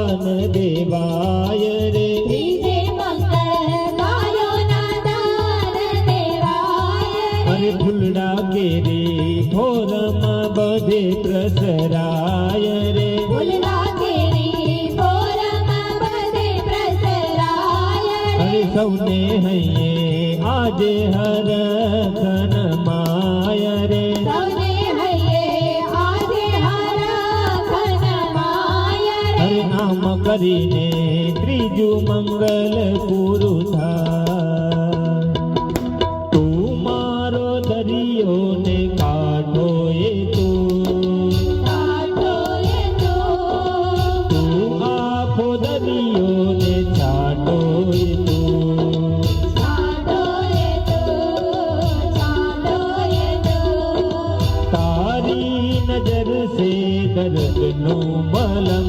મકાન દેવાય રે અરે ફૂલડા કે રે ભોરમાં બધે પ્રસરાય રે અરે સૌને હૈયે આજે હર માય રે કરીને ત્રીજું મંગલ પૂરું થાય તું મારો દરિયો ને કાઢો એ તું. આખો દરિયો ને છાટો એ તારી નજર સે દર્દનું મલમ.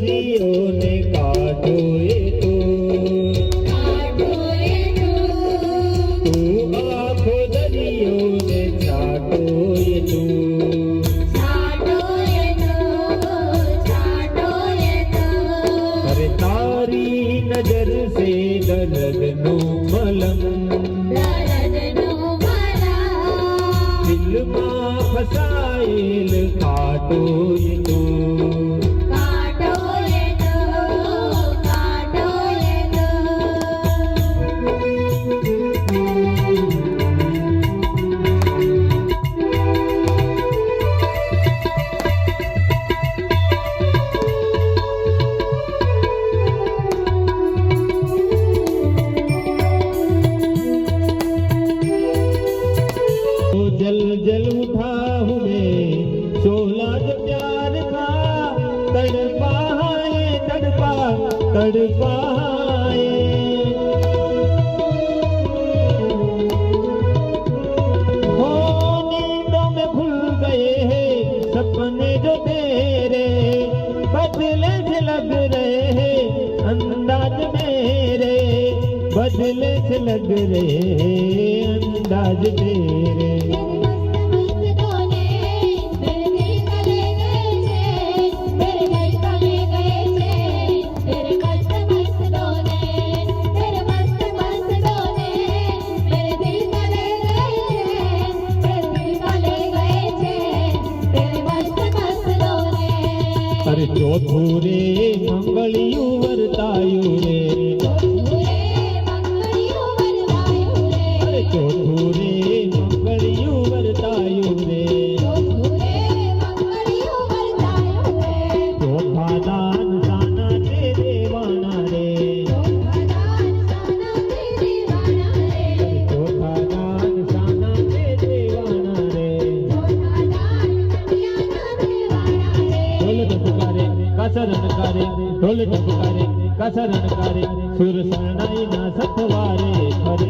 મારો દરિયો ને કાઢો એ તો તો, આખો દરિયો ને છાટો એ તું. અરે તારી નજર સે દર્દનું મલમ. દિલમાં ફસાયેલ કાટો તું तड़पा है हो नींदों में भूल गए हैं सपने जो तेरे बदले से लग रहे हैं अंदाज मेरे बदले से लग रहे हैं अंदाज तेरे ચોથું રે મંગળિયું વર્તાયું. कसरन करे ढोल ढकारे कसरन करे सुर सरनाई ना सतवारे करे